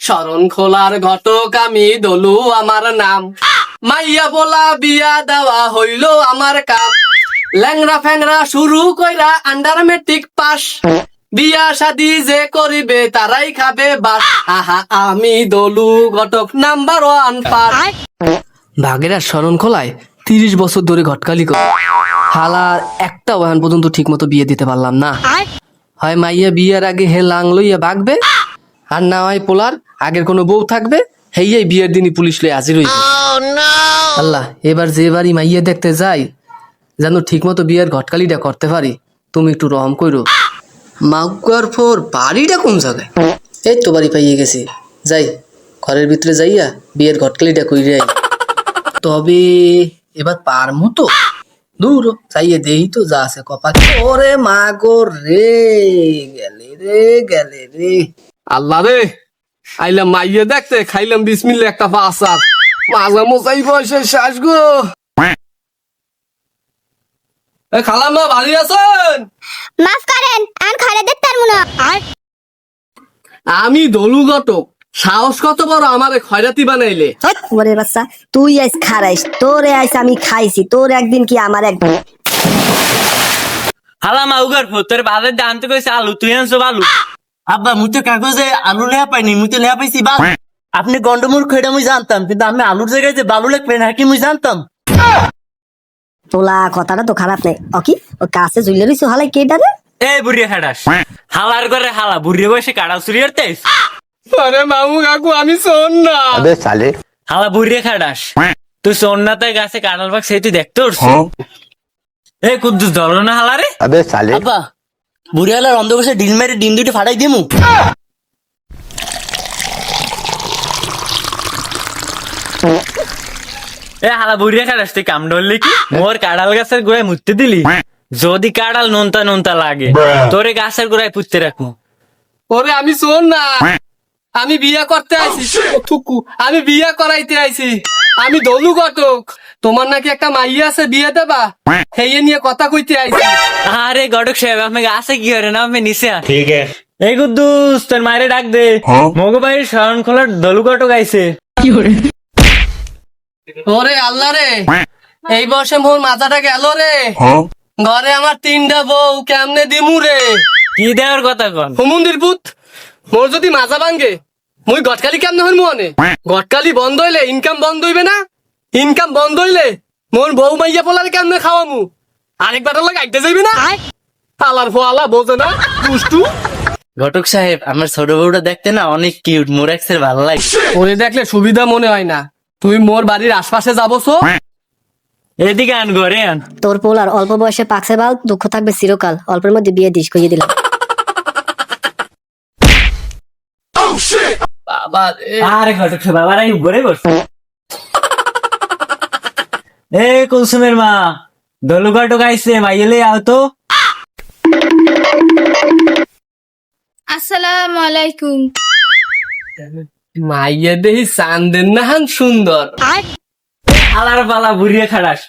শরণ খোলার ঘটক আমি দলু আমার নাম। মাইয়া বলা বিয়া দেওয়া হইল আমার কাম। ল্যাংরা ফ্যাংরা শুরু কইরা আন্ডার মেট্রিক পাস বিয়া শাদি যে করিবে তারাই খাবে বাস। আহা, আমি দলু ঘটক নাম্বার ওয়ান পাস। বাগেরা শরণ খোলায় তিরিশ বছর ধরে ঘটকালি করে। হালার একটা ওয়ান পর্যন্ত ঠিক মতো বিয়ে দিতে পারলাম না। হয় মাইয়া বিয়ের আগে হে লাং লইয়া বাগবে। আর না হয় পোলার আগের কোনো বউ থাকবে হেই বিয়ের দিনই পুলিশ লই হাজির হইবে। আল্লাহ এবার যে বাড়ি মাইয়া দেখতে যাই যেন ঠিক মতো বিয়ের ঘটকালিটা করতে পারি তুমি একটু রহম করো মাগুয়ার ফোর বাড়িটা কোন জায়গায়? এই তো বাড়ি পাইয়ে গেছি। যাই ঘরের ভিতরে যাইয়া বিয়ের ঘটকালিটা কইরে আই। তবে এবার পারমু তো? দূর হ, যাইয়ে দেই তো যা আছে কপা ওরে মা গো রে গেলে রে গেলে রে। আল্লাহ রে! আইলাম মাইয়ে দেখতে খাইলাম বিসমিল্লা একটা ফাঁসার মাজা মোচাই বয়সে শ্বাস গো। এ খালাম্মা ভালো আছেন? মাফ করেন আন খালে দেখতার মুনা আমি দলু ঘটক। সাহস কত বড় আমারে খয়রাতি বানাইলে। ওরে বাচ্চা তুই আইস খারাইস তোরে আইস আমি খাইছি তোর একদিন কি আমার একদিন হালা মাউগার তোর বাজার দানতে কইছে আলু তুই আনছো আলু আব্বা মুই তো কাগজে আলু লেয়া পাইনি মুই তো লেয়া পাইছি বাল। হ্যাঁ। আপনি গন্ডমূর্খ এটা মুই জানতাম কিন্তু আমি আলুর জায়গায় যে বালু লাগবে না কি মুই জানতাম? তোলা কথাটা তো খারাপ নাই। অকি ও কাছে জুইলে রইছো হালাই কেডা রে? এ বুড়ি হাডাস হ্যাঁ। হালার করে হালা বুড়ি বসে কাড়া চুরি করতেছ? আরে মামু কাকু আমি শোন না আবে সালে। হালা বুড়ি খাডাস হ্যাঁ। তুই শোন না তাই গাছে কাঁঠাল বাগ সেই তুই দেখতে উঠছিস? এ কুদ্দুস ধরো না হালারে। আবে সালে। আব্বা বুড়ি হালার অন্ধ বসে ডিল মেরে ডিম দুটি ফাটাই দিমু এ হালা বুড়িয়া কাটাস তুই কাম ধরলি কি? মোর কাঁড়াল গাছের গোড়ায় মুততে দিলি? যদি কাঁড়াল নোনতা নোনতা লাগে তোরে গাছের গোড়ায় পুঁততে রাখব। ওরে আমি শোন না। আমি বিয়া করতে আইছি থুকু আমি বিয়া করাইতে আইছি। আমি দলু ঘটক তোমার নাকি একটা মাইয়া আছে বিয়ে দেবা? হেয়ে নিয়ে কথা কইতে আইছি। আরে গডক সাহেব আপনি আছে কি করে না? আপনি নিচে ঠিক আছে। এই গুদ্দুস তোর মায়ের ডাক দে। মগো বাড়ির শরণ খোলার দলু গটক আইছে ওরে আল্লাহ রে। এই বয়সে মোর মাথাটা গেল রে। ঘরে আমার তিনটা বউ কেমনে দিমু রে? কি দেওয়ার কথা কন? হুমুন্দির পুত মোর যদি মাজা ভাঙ্গে মুই গটকালি কেমনে হইমু অনে গটকালি বন্ধ হইলে ইনকাম বন্ধ হইবে না? ইনকাম বন্ধ হইলে মোর বউ মাইয়া পোলারে কেমনে খাওয়ামু? আরেকবার লাগে আইতে যাইবে না? আলার ফোয়ালা বোঝে না? দুষ্টু। ঘটক সাহেব আমার ছোট বউটা দেখতে না অনেক কিউট মোরাক্সের ভালো লাগে। ওরে দেখলে সুবিধা মনে হয় না। তুই মোর বাড়ির আশপাশে যাব সো। এদিকে আন ঘরে আন। তোর পোলার অল্প বয়সে পাকছে বাল দুঃখ থাকবে চিরকাল। অল্পের মধ্যে বিয়ে দিস কইয়ে দিলাম। বাবা আরে ঘটক সাহেব আবার আমি ঘরে বস। এ কুলসুমের মা দলু ঘটক আইছে মাইয়েলে আও তো। আসসালামু আলাইকুম মাইয়া দেহি চান্দের নাহান সুন্দর। আলার পালা বুড়িয়ে খাড়াস।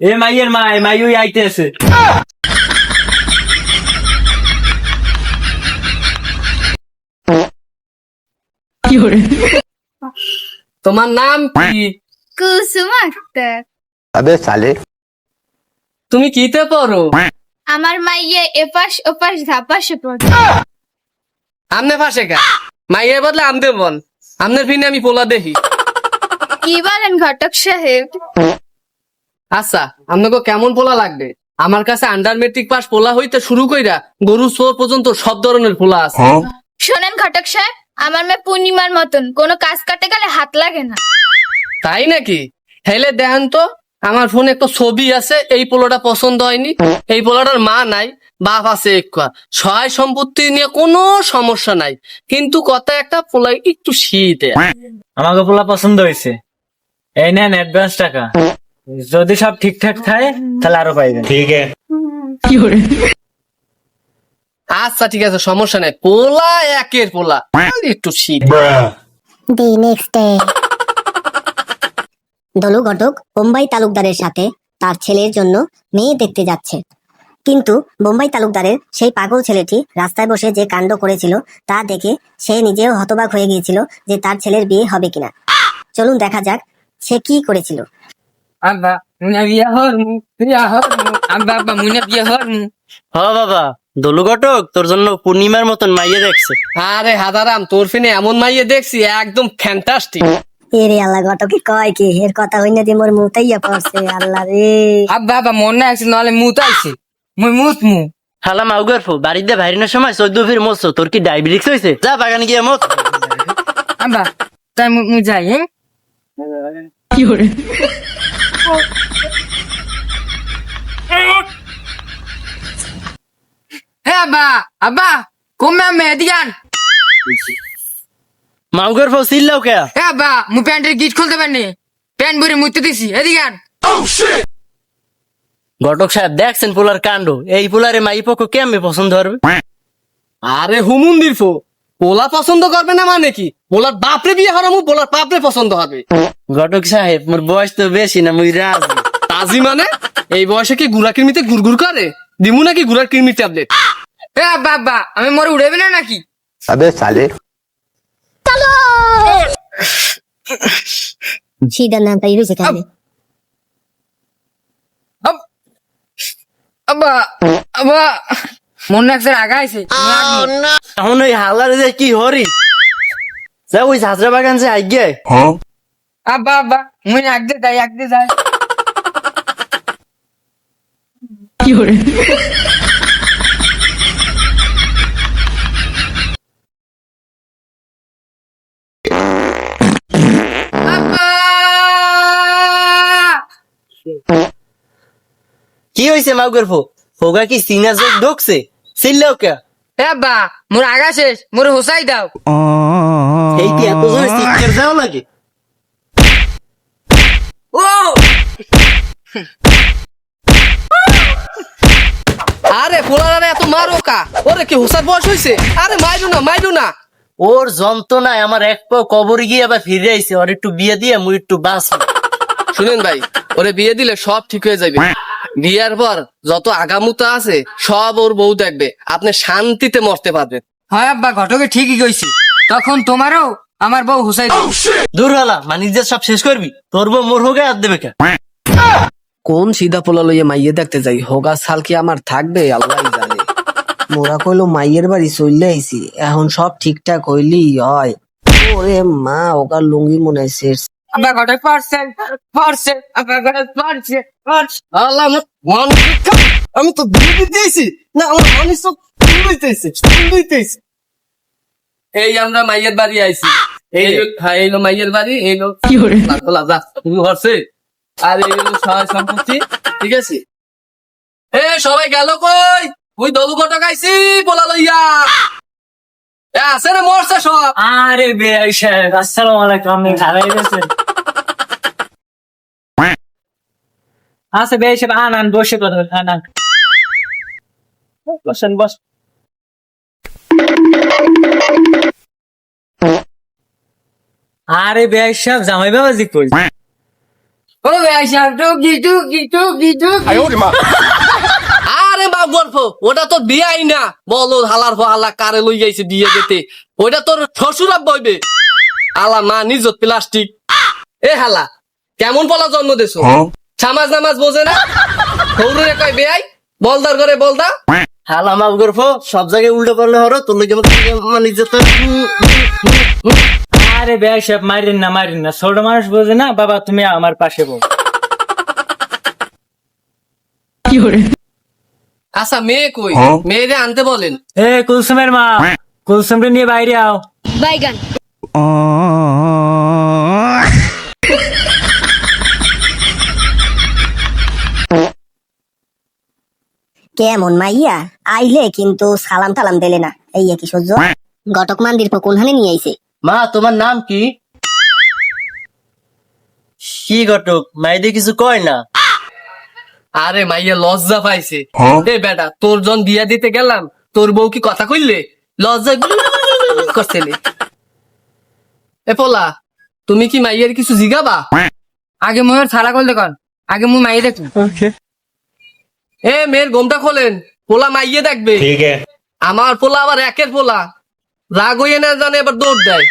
এ মাইয়ের মা এ আইতে আছে। তোমার নাম কি? কুসুম আক্তার। আবে সালে। তুমি কিতে করো? আমার মাইয়ে এপাশ ওপাশ ধাপাশ পড়ে। আমনে ফাঁসে কা মাইয়ে বদলে আমদে বল। আমনের ফিনে আমি পোলা দেখি কি বলেন ঘটক সাহেব? আচ্ছা আপনাকে কেমন পোলা লাগবে? আমার কাছে আন্ডার মেট্রিক পাস পোলা হইতে শুরু কইরা গরু সোর পর্যন্ত সব ধরনের পোলা আছে। হ্যাঁ? শোনেন ঘটক সাহেব আমার মেয়ে পূর্ণিমার মতন কোনো কাজ কাটে গেলে হাত লাগে না। তাই নাকি? হেলে দেখেন তো আমার ফোনে একটা ছবি আছে এই পোলোটা পছন্দ হয়নি। এই পোলাটার মা নাই বাপ আছে একটা। সহায় সম্পত্তি নিয়ে কোনো সমস্যা নাই। কিন্তু কথা একটা পোলা একটু শীতে আমাকে পোলা পছন্দ হয়েছে। এই নেন অ্যাডভান্স টাকা। যদি সব ঠিকঠাক থাকে তাহলে আরও পাইবেন। ঠিক আছে আচ্ছা ঠিক আছে সমস্যা নাই। পোলা একের পোলা একটু শীত। The next day Dolu Ghatak Bombai তালুকদারের সাথে তার ছেলের জন্য মেয়ে দেখতে যাচ্ছে। কিন্তু বোম্বাই তালুকদারের সেই পাগল ছেলেটি রাস্তায় বসে যে কাণ্ড করেছিল তা দেখে সে নিজেও হতবাক হয়ে গিয়েছিল যে তার ছেলের বিয়ে হবে কিনা। চলুন দেখা যাক সে কি করেছিল। আব্বা মুনা বিয়া হরমু বিয়া হরমু আব্বা আব্বা মুনা বিয়া হরমু হ বাবা দলু ঘটক তোর জন্য পূর্ণিমার মতন মাইয়ে দেখছে। আরে হাদারাম তোর ফিনে এমন মাইয়ে দেখছি একদম ফ্যান্টাস্টিক এরে আল্লাহ ঘটকে কয় কি? এর কথা হইনা দিয়ে মোর মুতাইয়া পড়ছে আল্লাহ রে। আব্বা আব্বা মনে আছে নাহলে মুত আইছে। মুই মুত মু। হালা মাউগার ফো বাড়িতে বাইরিনের সময় চোদ্দ ফির মরছো তোর কি ডায়াবেটিস হয়েছে যা বাগানে গিয়ে মত আব্বা তাই মু মু যাই হ্যাঁ? হে আব্বা আব্বা কমে আমি এদিকান মাউগার ফো সিল্লাও কে? হে আব্বা মু প্যান্টের গিট খুলতে পারিনি। প্যান্ট ভরে মুতে দিছি এদিকান ঘটক সাহেব দেখছেন পোলার কাণ্ড? এই পোলারে মাই পক্ষ কেমনে পছন্দ করবে? আরে হুমুন্দির ফো পোলা পছন্দ করবে না মানে কি? পোলার বাপরে বিয়ে হারামু পোলার বাপরে পছন্দ হবে। ঘটক সাহেব মোর বয়স তো বেশি না মুই রাজি। তাজি মানে? এই বয়সে কি গুড়া কিরমিতে গুড়গুড় করে? দিমু নাকি গুড়ার কিরমি ট্যাবলেট? এ আব্বা আমি মরে উড়েবে না নাকি? अबे साले সিদার নামটা ইউজ এখানে আব- আব্বা আব্বা মনে একসার আগাইছে এখন ওই হালারে যে কি হরি? যা ওই ঝাঁঝরা বাগান যে আগে আব্বা আব্বা মুই একদে যাই একদে যাই। আব্বা কি হয়েছে মাউগার ফো? ফোগা কি সিনা ঢুকছে? সিল্লাও কে? এ আব্বা মোর আগা শেষ মোর হোসাই দাও। এই কি এত জোরে চিৎকার যাও লাগে? ও! আরে পোলার এত মারো কা? ওরে কি হুসার বয়স হয়েছে আরে মাইরু না মাইরু না। ওর যন্ত্রণায় আমার এক পা কবর গিয়ে আবার ফিরে আইছে। ওর একটু বিয়ে দিয়ে মুই একটু বাঁচ শুনেন ভাই ওরে বিয়ে দিলে সব ঠিক হয়ে যাবে বিয়ের পর যত আগামুতা আছে সব ওর বউ দেখবে। আপনি শান্তিতে মরতে পারবেন। হয় আব্বা ঘটকে ঠিকই কইছি। তখন তোমারও আমার বউ হোসাই দাও দূর হলা মানিজ্জার সব শেষ করবি? তোর বউ মোর হোগে আর দেবে কে? কোন সিধা পোলা লইয়ে মাইয়ে দেখতে যাই? হোগা সাল কি আমার থাকবে? আল্লাহ জানে। মোরা কইলো মাইয়ের বাড়ি চলে আইছি। এখন সব ঠিকঠাক হইলি হয়। ওরে মা ওকার লুঙ্গি মনে হয় শেষ। আব্বা ঘটক পারছে পারছে আব্বা ঘটক পারছে পারছে আল্লাহ আমার শিক্ষা। আমি তো বিয়ে দিতেছি। না আমার মানুষ তো ফুল দিতেছে ফুল দিতেছে এই আমরা মাইয়ের বাড়ি আইছি। এই হ্যাঁ এই মাইয়ের বাড়ি এই হলো খোলা যা তুমি হরছে? আর এই হলো সহায় সম্পত্তি ঠিক আছে? এ সবাই গেল কই? ওই দলু কটক আইছি বলা লইয়া। আছে না মরছে সব। আরে বেআই সাহেব আসসালামু আলাইকুম আপনি আচ্ছা বেআই সাহেব আন আন বসে কথা বল, আন আন। বসেন বস। আরে বেআই সাহেব জামাই বাবাজি কই? ও আইসা টুকি টুকি টুকি টুকি। আরে মা। গল্প ওটা তোর বিয়ে আই না। বলো হালার হালা কারে লই যাইছে বিয়ে দিতে। ওইটা তোর শ্বশুরা বইবে আলা মা নিজত প্লাস্টিক। এ হালা কেমন বলা জন্ম দেছো? সামাজ নামাজ বোঝে না? হৌরে কয় বলদার করে বলদা। হাল গর্ভ সব জায়গায় উল্টো পারলে হরো তোর মানে আরে বেআই সাহেব মারিন না মারিন না। ছোট মানুষ বোঝে না বাবা তুমি আমার পাশে বল আচ্ছা মেয়ে কই মেয়েরে আনতে বলেন এ কুলসুমের মা কুলসুমরে নিয়ে বাইরে আও বাইগান কেমন মাইয়া আইলে কিন্তু সালাম টালাম দিলে না এই কি সহ্য ঘটক মান্দির কোনখানে নিয়ে আইছে মা তোমার নাম কি কি ঘটক মাইদে কিছু কয় না আরে মাইয়া লজ্জা পাইছে। এ বেটা তোর জন বিয়া দিতে গেলাম তোর বউ কি কথা কইলে? লজ্জা করছে এ পোলা তুমি কি মাইয়ার কিছু জিগাবা? আগে মোর থালা কল দেখুন আগে মু মাইয়া দেখুন। এ মেয়ের গোমটা খোলেন পোলা মাইয়ে দেখবে। আমার পোলা আবার একের পোলা। রাগ হইয়া না জানে এবার দৌড় দেয়।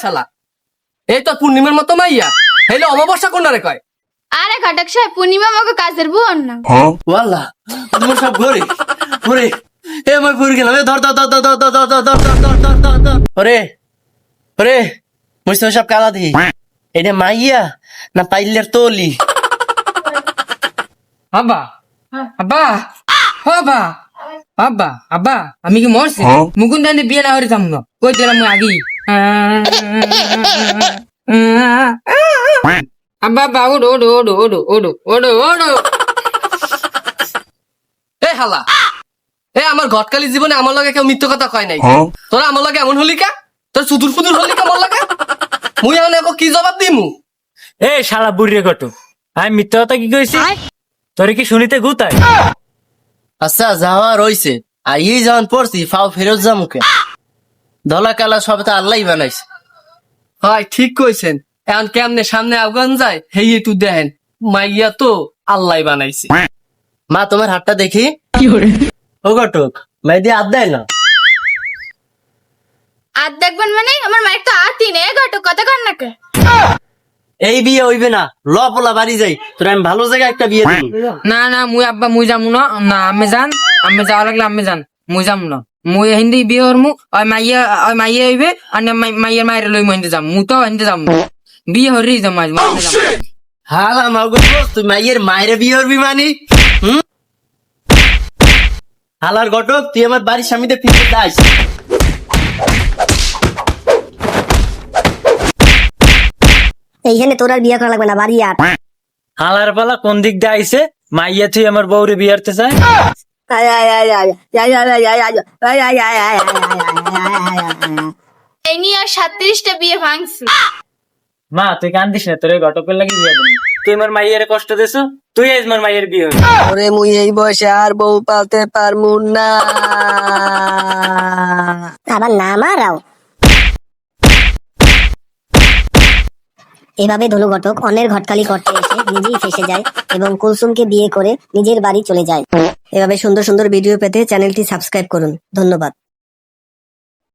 শালা এই তো পূর্ণিমার মতো মাইয়া হেলে অমাবস্যা কোন রে কয় আরে ঘটক সাহেব পূর্ণিমা আমাকে কাজের বোন না ওয়াল্লাহ তোমার সব ঘরে ঘরে এ মই পুরি গেলাম এ ধর ধর ধর ধর ধর ধর ধর ধর ধর ধর ধর ধর ধর ওরে ওরে মুই সব কালা দি এটা মাইয়া না পাইলের তলি আব্বা আব্বা ও আব্বা আব্বা আমি কি মরছি? মুকুন্দ আন্টি বিয়ে না হরে যাম না কই দিলাম আগি? আব্বা আব্বা ওডো ওডো ওডো ওডো ওডো ওডো ওডো। এ হালা এ আমার ঘটকালি জীবনে আমার লগে কেউ মিথ্য কথা কয় নাই। তোরা আমার লগে এমন হলি কা? তোর সুদূর ফুদুর হলি কা আমার লগে? মুই এখন এখন কি জবাব দিমু? এ শালা বুড়িয়ে কটু আমি মিথ্যা কথা কি কইছি? তোরে কি শুনিতে গুতাই আচ্ছা যাওয়া রইছে। আই যখন পড়ছি ফাও ফেরত যা মুখে ধলা কালা সব তো আল্লাহ বানাইছে। হয় ঠিক কইছেন। এখন কেমনে সামনে আফগান যায় হেই একটু দেখেন। মাইয়া তো আল্লাহ বানাইছে। মা তোমার হাতটা দেখি। ও ঘটক মাই দিয়ে হাত দেয় না? আর দেখবেন মানে? আমার মায়ের তো আর তিনে ঘটক কথা কর না কে? এই বিয়ে হইবে না। ল পোলা বাড়ি যাই। তোর আমি ভালো জায়গায় একটা বিয়ে দিই না না মুই আব্বা মুই যাম না। না আমি যান। আমি যাওয়া লাগলে আমি যান। মুই যাম না। মুই হিন্দি বিয়ে হরমু ওই মাইয়া ওই মাইয়া হইবে আর না মাইয়ার মায়ের লই মুই হিন্দি যাম। মু তো হিন্দি যাম। বিয়ে হরি যাম আজ মুই হিন্দি যাম। না। হালা মাগো তুই মাইয়ের মায়ের বিয়ে হরবি মানি? হুম? হালার ঘটক তুই আমার বাড়ির স্বামীতে ফিরে যাস। এইখানে তোর আর বিয়ে করা লাগবে না বাড়ি আর হালার পালা কোন দিক দিয়ে আইছে মাইয়া তুই আমার বউরে বিয়ে হতে চায় এই নিয়ে আর সাতত্রিশটা বিয়ে ভাঙছি মা তুই কান্দিস না তোর ঘটকের লাগি বিয়ে দিবি তুই আমার মাইয়ের কষ্ট দিছ তুই আজ আমার মাইয়ের বিয়ে হবি ওরে মুই এই বয়সে আর বউ পালতে পারমু না আবার না মারাও এভাবে ধনু ঘটক অন্যের ঘটকালি করতে এসে নিজেই ফেসে যায় এবং কুলসুমকে বিয়ে করে নিজের বাড়ি চলে যায়। এভাবে সুন্দর সুন্দর ভিডিও পেতে চ্যানেলটি সাবস্ক্রাইব করুন। ধন্যবাদ।